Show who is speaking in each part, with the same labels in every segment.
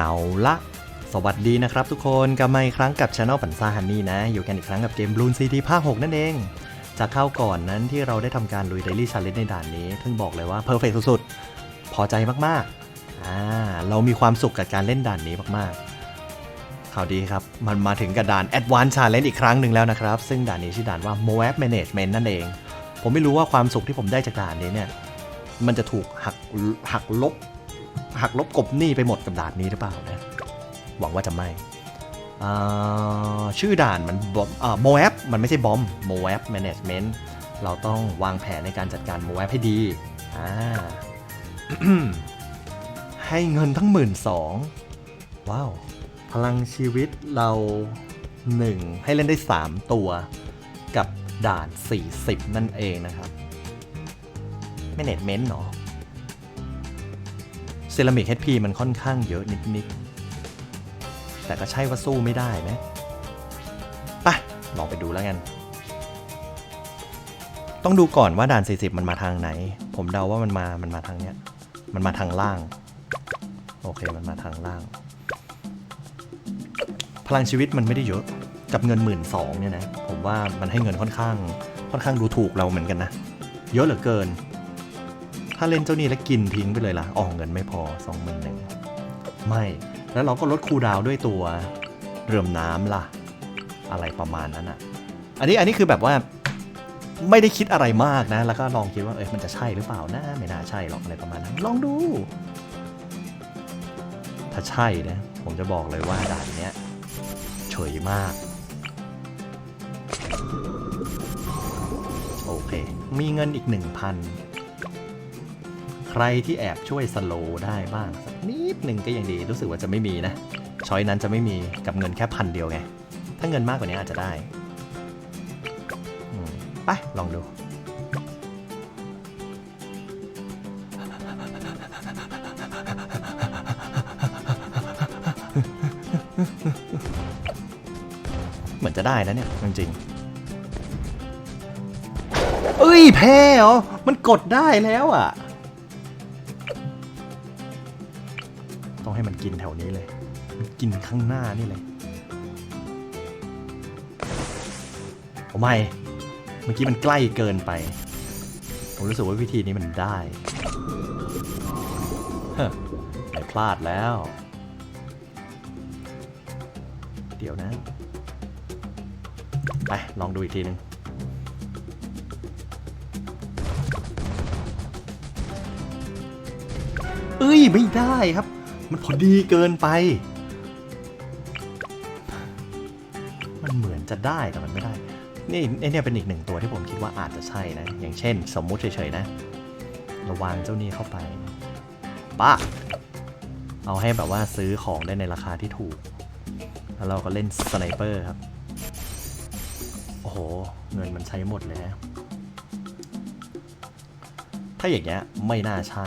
Speaker 1: เอาละสวัสดีนะครับทุกคนกลับมาอีกครั้งกับช anel ปันซ่าฮันนี่นะ อยู่กันอีกครั้งกับเกม Bloon CD ภาค 6 นั่นเอง จากเข้าวก่อนนั้นที่เราได้ทำการลุย Daily Challenge ในด่านนี้เพิ่งบอกเลยว่าเพอร์เฟกสุดๆ พอใจมากๆอ่าเรามีความสุขกับการเล่นด่านนี้มากๆข่าวดีครับ มันมาถึงกับด่าน Advanced Challenge อีกครั้งหนึ่งแล้วนะครับ ซึ่งด่านนี้ชื่อด่านว่า Moab Management นั่นเอง ผมไม่รู้ว่าความสุขที่ผมได้จากด่านนี้เนี่ยมันจะถูกหักหักลบ หักลบกบหนี้ไปหมดกับด่านนี้หรือเปล่านะ หวังว่าจะไม่ชื่อด่านมันโมแอปมันไม่ใช่บอมโมแอปแมネจเมนต์เราต้องวางแผนในการจัดการโมแอปให้ดี ให้เงินทั้งหมื่นสองว้าว พลังชีวิตเรา 1 ให้เล่นได้ 3 ตัวกับด่าน 40 นั่นเองนะครับแมネจเมนต์เนาะ เซรามิก HP มันค่อนข้างเยอะนิดๆ แต่ก็ใช่ว่าสู้ไม่ได้ไหมไปลองไปดูแล้วกัน ต้องดูก่อนว่าด่าน 40 มันมาทางไหน ผมเดาว่ามันมา มันมาทางเนี้ย มันมาทางล่าง โอเค มันมาทางล่าง พลังชีวิตมันไม่ได้เยอะ กับเงินหมื่นสองเนี่ยนะ ผมว่ามันให้เงินค่อนข้าง ค่อนข้างดูถูกเราเหมือนกันนะ เยอะเหลือเกิน ถ้าเล่นเจ้านี่แล้วกินทิ้งไปเลยล่ะออกเงินไม่พอสองหมื่นหนึ่งไม่ แล้วเราก็ลดคูดาวด้วยตัวเรือมน้ำล่ะ อะไรประมาณนั้นอะ อันนี้อันนี้คือแบบว่าไม่ได้คิดอะไรมากนะ แล้วก็ลองคิดว่าเอ้ยมันจะใช่หรือเปล่านะไม่น่าใช่หรอกอะไรประมาณนั้น ลองดู ถ้าใช่นะ ผมจะบอกเลยว่าด่านเนี้ยเฉยมาก โอเค มีเงินอีก 1,000 ใครที่แอบช่วยสโลได้บ้างสักนิดหนึ่งก็ยังดีรู้สึกว่าจะไม่มีนะช้อยนั้นจะไม่มีกับเงินแค่พันเดียวไง ถ้าเงินมากกว่านี้อาจจะได้ไป ลองดู เหมือนจะได้นะเนี่ย จริงๆเอ้ย แพ้เหรอ มันกดได้แล้วอะ ให้มันกินแถวนี้เลย มันกินข้างหน้านี่เลยโอ้ไม่ เมื่อกี้มันใกล้เกินไป ผมรู้สึกว่าวิธีนี้มันได้เฮ้ไม่พลาดแล้ว เดี๋ยวนะ ไป ลองดูอีกทีหนึ่งเอ้ย ไม่ได้ครับ มันพอดีเกินไป มันเหมือนจะได้แต่มันไม่ได้ นี่ไอเนี่ยเป็นอีกหนึ่งตัวที่ผมคิดว่าอาจจะใช่นะ อย่างเช่น สมมุติเฉยๆนะเราวางเจ้านี้เข้าไปป้าเอาให้แบบว่าซื้อของได้ในราคาที่ถูก แล้วเราก็เล่นสไนเปอร์ครับ โอ้โห เงินมันใช้หมดเลยนะ ถ้าอย่างเงี้ยไม่น่าใช่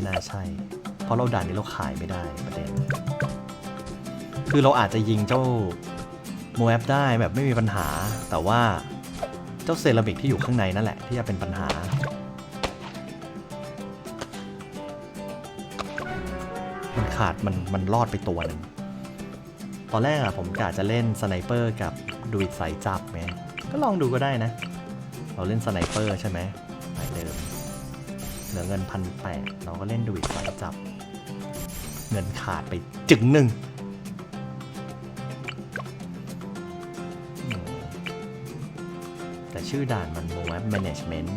Speaker 1: ไม่น่าใช่ เพราะเราด่านนี้เราขายไม่ได้ประเด็น คือเราอาจจะยิงเจ้าโมแอปได้แบบไม่มีปัญหา แต่ว่าเจ้าเซรามิกที่อยู่ข้างในนั่นแหละที่จะเป็นปัญหา มันขาดมันมันรอดไปตัวหนึ่งตอนแรกอะผมกะจะเล่นสไนเปอร์กับดูดสายจับไงก็ลองดูก็ได้นะ เราเล่นสไนเปอร์ใช่ไหม เหลือเงินพันแปดเราก็เล่นดูอิดสาจับ เงินขาดไปจึงหนึ่งแต่ชื่อด่านมัน Web Management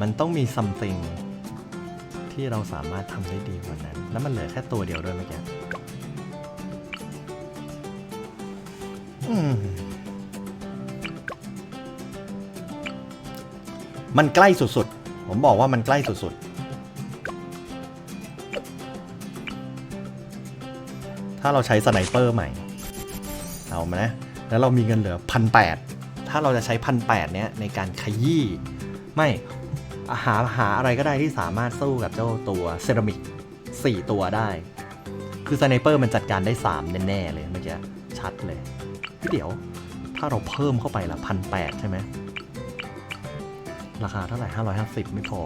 Speaker 1: มันต้องมี something ที่เราสามารถทำได้ดีกว่านั้น แล้วมันเหลือแค่ตัวเดียวด้วยเมื่อกี้อืม มันใกล้สุดๆ ผมบอกว่ามันใกล้สุดๆ ถ้าเราใช้สไนเปอร์ใหม่ เอามานะ แล้วเรามีเงินเหลือพันแปดถ้าเราจะใช้พันแปดเนี้ยในการขยี้ ไม่หาหาอะไรก็ได้ที่สามารถสู้กับเจ้าตัวเซรามิก4 ตัวได้ คือสไนเปอร์มันจัดการได้ 3 แน่ ๆ เลยเมื่อกี้ชัดเลย เดี๋ยวถ้าเราเพิ่มเข้าไปละพันแปดใช่ไหม ราคาเท่าไหร่ 550 ไม่พอ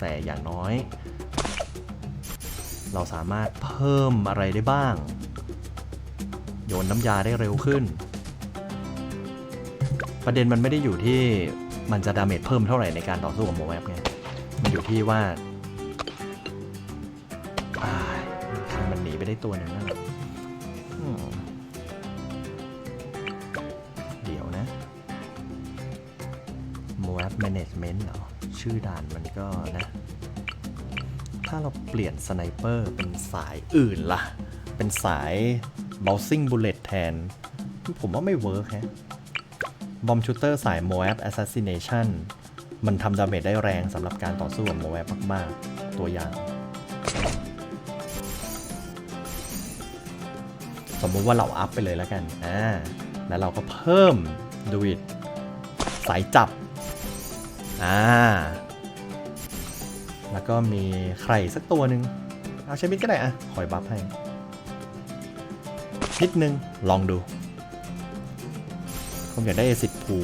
Speaker 1: แต่อย่างน้อย เราสามารถเพิ่มอะไรได้บ้าง โยนน้ำยาได้เร็วขึ้น ประเด็นมันไม่ได้อยู่ที่มันจะดาเมจเพิ่มเท่าไหร่ในการต่อสู้กับโมแวบไง มันอยู่ที่ว่าอ้ามันหนีไปได้ตัวหนึ่งนั่น โมแวบแมネจเมนต์เหรอ ชื่อด่านมันก็นะ ถ้าเราเปลี่ยนสไนเปอร์เป็นสายอื่นล่ะ เป็นสาย bouncing bullet แทน ผมว่าไม่เวิร์กฮะบอมชูเตอร์สาย Moab Assassination มันทำดาเมจได้แรงสำหรับการต่อสู้กับ Moab มาก ๆ ตัวอย่าง สมมุติว่าเราอัพไปเลยแล้วกันอ่าแล้วเราก็เพิ่มดูอิดสายจับ อ่า แล้วก็มีใครสักตัวหนึ่งเอาใช้มิดก็ได้อะคอยบัฟให้นิดนึง ลองดู ผมอยากได้สิบภู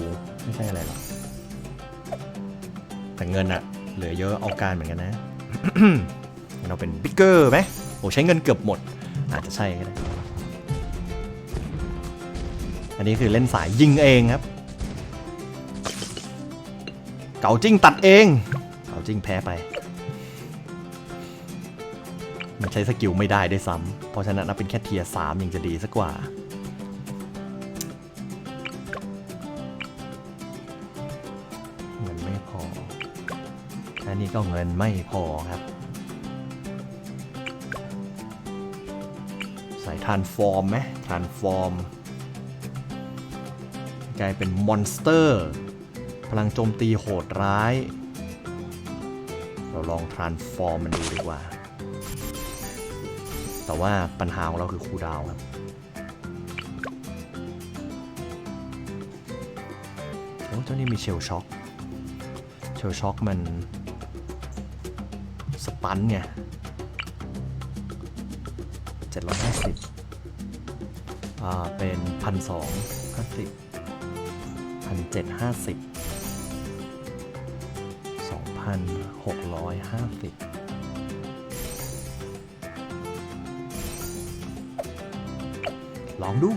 Speaker 1: ไม่ใช่อะไรหรอก แต่เงินอะเหลือเยอะเอาการเหมือนกันนะ เราเป็นบิ๊กเกอร์ไหมโอ้ใช้เงินเกือบหมด อาจจะใช่ก็ได้ อันนี้คือเล่นสายยิงเองครับ เก่าจิ้งตัดเอง เก่าจิ้งแพ้ไป มันใช้สกิลไม่ได้ด้วยซ้ำเพราะฉะนั้นนับเป็นแค่เทียร์สามยังจะดีสักกว่าเงินไม่พออันนี้ก็เงินไม่พอครับ ใส่ทานฟอร์มไหมทานฟอร์มกลายเป็นมอนสเตอร์ พลังโจมตีโหดร้าย เราลองทรานฟอร์มมันดูดีกว่า แต่ว่าปัญหาของเราคือคูดาวครับ โอ้เจ้านี่มีเชลช็อคเชลช็อคมัน สปันไง750อ่า เป็นพันสองห้าสิบพันเจ็ดห้าสิบ สองพันหกร้อยห้าสิบลองดู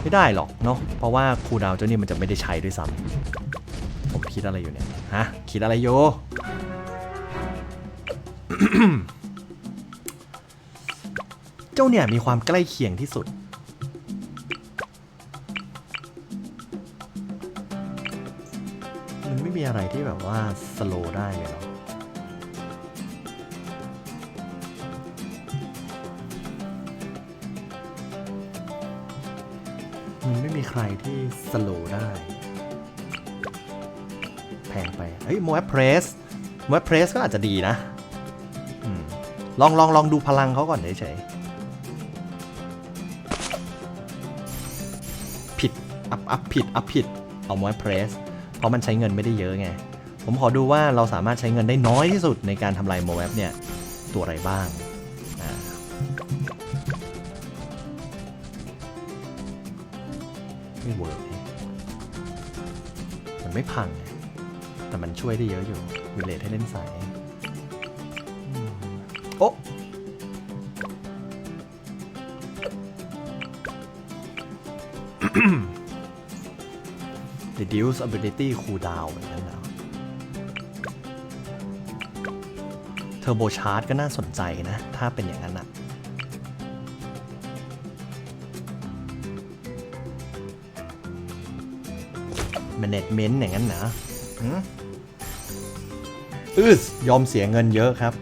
Speaker 1: ไม่ได้หรอกเนาะเพราะว่าคูดาวเจ้านี่มันจะไม่ได้ใช้ด้วยซ้ำผมคิดอะไรอยู่เนี่ย ฮะ คิดอะไรอยู่เจ้าเนี่ยมีความใกล้เคียงที่สุด อะไรที่แบบว่าสโลว์ได้เลยเหรอมันไม่มีใครที่สโลว์ได้ แพงไป เฮ้ยมแอปเพรสมแอปเพรสก็อาจจะดีนะอลองลองลองดูพลังเขาก่อนเฉยๆ ผิด อัพอัพผิด อัพผิด เอามแอปเพรส ราะมันใช้เงินไม่ได้เยอะไง ผมขอดูว่าเราสามารถใช้เงินได้น้อยที่สุดในการทำลายโมแอปเนี่ย ตัวอะไรบ้างไม่เวิร์กมันไม่พัง แต่มันช่วยได้เยอะอยู่วิเลทให้เล่นสายอืมโอ้ reduce ability cooldown อย่างนั้นนะเทอร์โบชาร์จก็น่าสนใจนะ ถ้าเป็นอย่างนั้นอะ management อย่างนั้นนะหืมอืสยอมเสียเงินเยอะครับ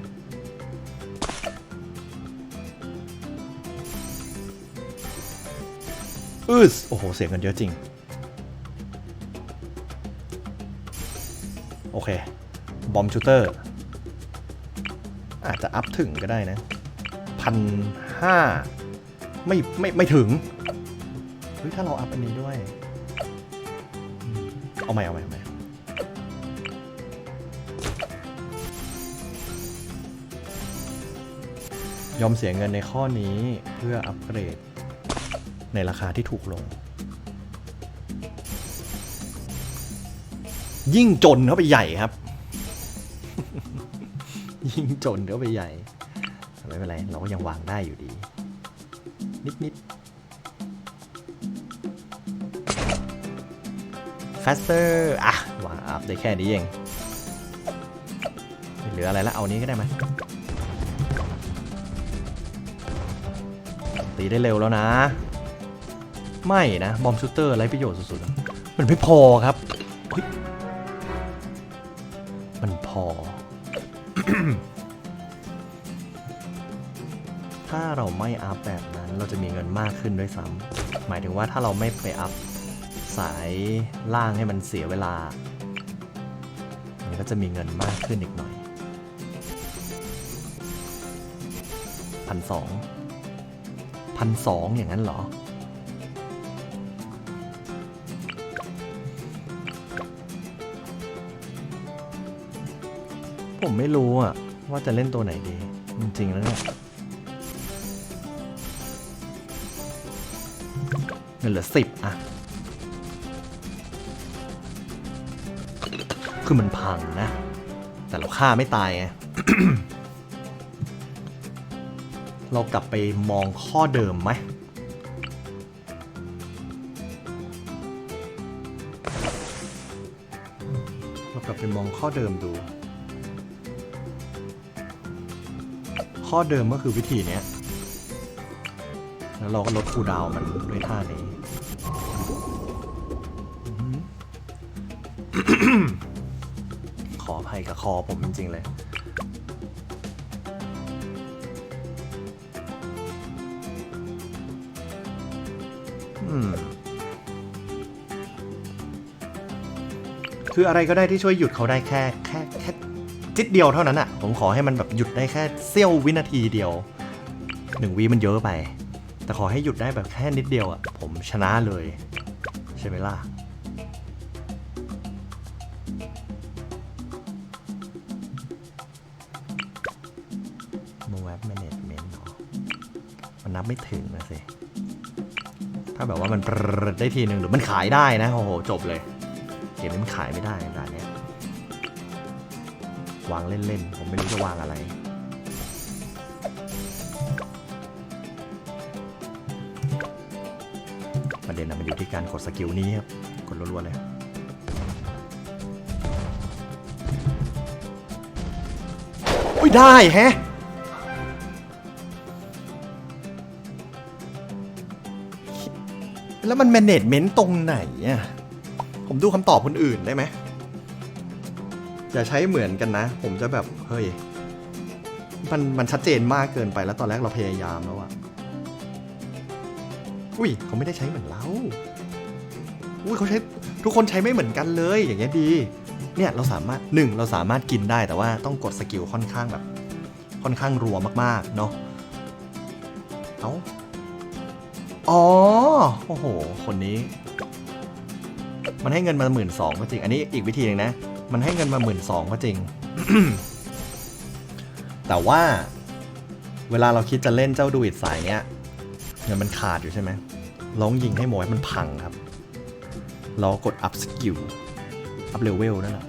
Speaker 1: อืสโอ้โห เสียเงินเยอะจริง เค บอมชูเตอร์ อาจจะอัพถึงก็ได้นะพันห้าไม่ไม่ไม่ถึง เฮ้ย ถ้าเราอัพอันนี้ด้วย เอาใหม่เอาใหม่เอาใหม่ยอมเสียเงินในข้อนี้เพื่ออัปเกรดในราคาที่ถูกลง ยิ่งจนเข้าไปใหญ่ครับ ยิ่งจนเข้าไปใหญ่ไม่เป็นไรเราก็ยังวางได้อยู่ดี นิดนิด faster อะวางอัพได้แค่นี้เองไม่เหลืออะไรแล้วเอานี้ก็ได้ไหมตีได้เร็วแล้วนะ ไม่นะ บอมชูเตอร์ไรประโยชน์สุดๆ มันไม่พอครับ อ ถ้าเราไม่อัพแบบนั้นเราจะมีเงินมากขึ้นด้วยซ้ำหมายถึงว่าถ้าเราไม่ไปอัพสายล่างให้มันเสียเวลามันก็จะมีเงินมากขึ้นอีกหน่อยพันสองพันสองอย่างนั้นเหรอ ผมไม่รู้อะว่าจะเล่นตัวไหนดี จริงๆแล้วเนี่ยเงินเหลือสิบอะคือมันพังนะ แต่เราฆ่าไม่ตายไงเรากลับไปมองข้อเดิมไหมเรากลับไปมองข้อเดิมดู ข้อเดิมก็คือวิธีเนี้ยแล้วเราก็ลดคูดาวมันด้วยท่านี้ขออภัยกับคอผมจริง ๆ เลย คืออะไรก็ได้ที่ช่วยหยุดเขาได้แค่แค่แค่ จิดเดียวเท่านั้นอะผมขอให้มันแบบหยุดได้แค่เสี้ยววินาทีเดียวหนึ่งวิมันเยอะไป แต่ขอให้หยุดได้แบบแค่นิดเดียวอะผมชนะเลย ใช่ไหมล่ะโมเวฟแมเนจเมนต์มันนับไม่ถึงนะสิ ถ้าแบบว่ามันได้ทีหนึ่งหรือมันขายได้นะ โอ้โห จบเลย เกมนี้มันขายไม่ได้ด่านนี้ วางเล่นๆ ผมไม่รู้จะวางอะไร ประเด็นนะมันอยู่ที่การกดสกิลนี้ครับ กดรัวๆเลยอุ้ยได้แฮะแล้วมันแมネจเมนต์ตรงไหนอะ ผมดูคำตอบคนอื่นได้ไหม อย่าใช้เหมือนกันนะ ผมจะแบบเฮ้ยมันมันชัดเจนมากเกินไปแล้วตอนแรกเราพยายามแล้วอะอุ้ยเขาไม่ได้ใช้เหมือนเราอุ้ยเขาใช้ทุกคนใช้ไม่เหมือนกันเลยอย่างเงี้ยดี เนี่ยเราสามารถหนึ่งเราสามารถกินได้แต่ว่าต้องกดสกิลค่อนข้างแบบ ค่อนข้างรัวมากๆเนาะเอาอ๋อโอ้โห คนนี้ มันให้เงินมาหมื่นสองก็จริง อันนี้อีกวิธีหนึ่งนะ มันให้เงินมาหมื่นสองก็จริง แต่ว่า เวลาเราคิดจะเล่นเจ้าดูอิดสายเนี้ยเงินมันขาดอยู่ใช่ไหมลองยิงให้โมยมันพังครับเรากด up skill up level นั่นแหละ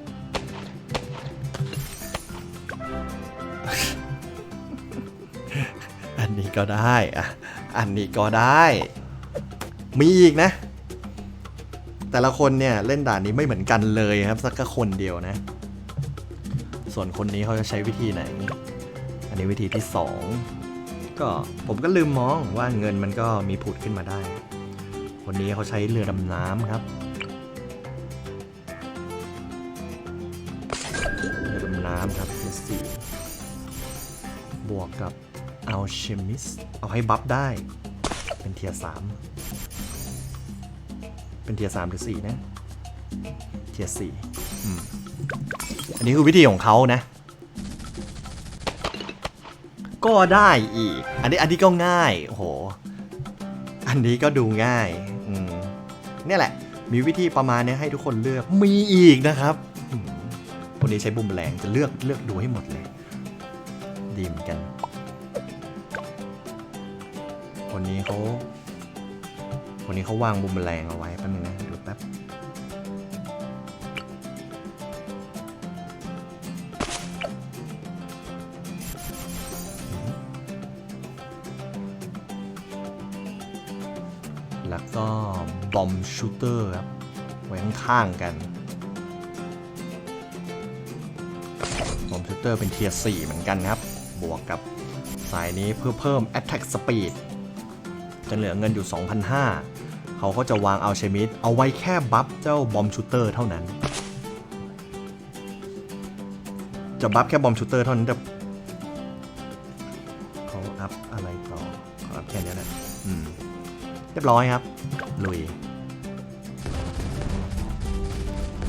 Speaker 1: อันนี้ก็ได้อะอันนี้ก็ได้ มีอีกนะ แต่ละคนเนี่ยเล่นด่านนี้ไม่เหมือนกันเลยครับสักคนเดียวนะ ส่วนคนนี้เขาจะใช้วิธีไหน อันนี้วิธีที่สองก็ผมก็ลืมมองว่าเงินมันก็มีผุดขึ้นมาได้ คนนี้เขาใช้เรือดำน้ำครับเรือดำน้ำครับเทียสี่บวกกับ a l c h e m i s t เอาให้บัฟได้ เป็นเทียร์สาม เป็นเทียสามหรือสี่นะ เทียสี่อันนี้คือวิธีของเขานะ ก็ได้อีก อันนี้อันนี้ก็ง่าย โอ้โห อันนี้ก็ดูง่ายอืมเนี่ยแหละ มีวิธีประมาณนี้ให้ทุกคนเลือก มีอีกนะครับอืมคนนี้ใช้บุมแรงจะเลือกเลือกดูให้หมดเลย ดีเหมือนกัน คนนี้เขา คนนี้เขาวางบุมแรงเอาไว้แป๊บนึงนะดูแป๊บแล้วก็บอมชูเตอร์ครับ ไว้ข้างกัน บอมชูเตอร์เป็นเทียร์4เหมือนกันครับ บวกกับสายนี้เพื่อเพิ่ม Attack Speed จะเหลือเงินอยู่ 2,500 เขาก็จะวางเอาเชมิดเอาไว้แค่บัฟเจ้าบอมชูเตอร์เท่านั้น จะบัฟแค่บอมชูเตอร์เท่านั้นแต่เขาอัพอะไรต่อเขาอัพแค่นี้แหละอืมเรียบร้อยครับลุย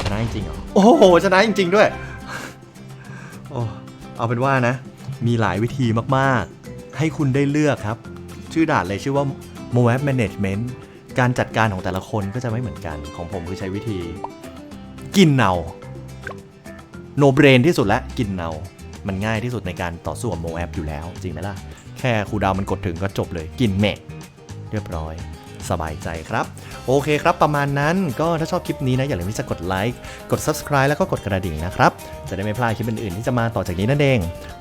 Speaker 1: ชนะจริงเหรอ โอ้โหชนะจริง ๆ ด้วย โอ้เอาเป็นว่านะ มีหลายวิธีมากๆ ให้คุณได้เลือกครับ ชื่อด่านเลยชื่อว่า Moab Management การจัดการของแต่ละคนก็จะไม่เหมือนกันของผมคือใช้วิธีกินเนาโนเบรนที่สุดและกินเนา มันง่ายที่สุดในการต่อสู้กับโมแอปอยู่แล้ว จริงไหมล่ะ แค่ครูดาวมันกดถึงก็จบเลยกินแมะเรียบร้อยสบายใจครับ โอเคครับประมาณนั้นก็ถ้าชอบคลิปนี้นะ อย่าลืมที่จะกดไลค์กด subscribe แล้วก็กดกระดิ่งนะครับ จะได้ไม่พลาดคลิปอื่นๆ ที่จะมาต่อจากนี้นั่นเอง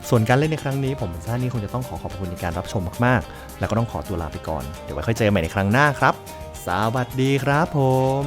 Speaker 1: ส่วนการเล่นในครั้งนี้ ผมท่านนี้คงจะต้องขอขอบคุณในการรับชมมากๆ แล้วก็ต้องขอตัวลาไปก่อน เดี๋ยวไว้ค่อยเจอกันใหม่ในครั้งหน้าครับ สวัสดีครับผม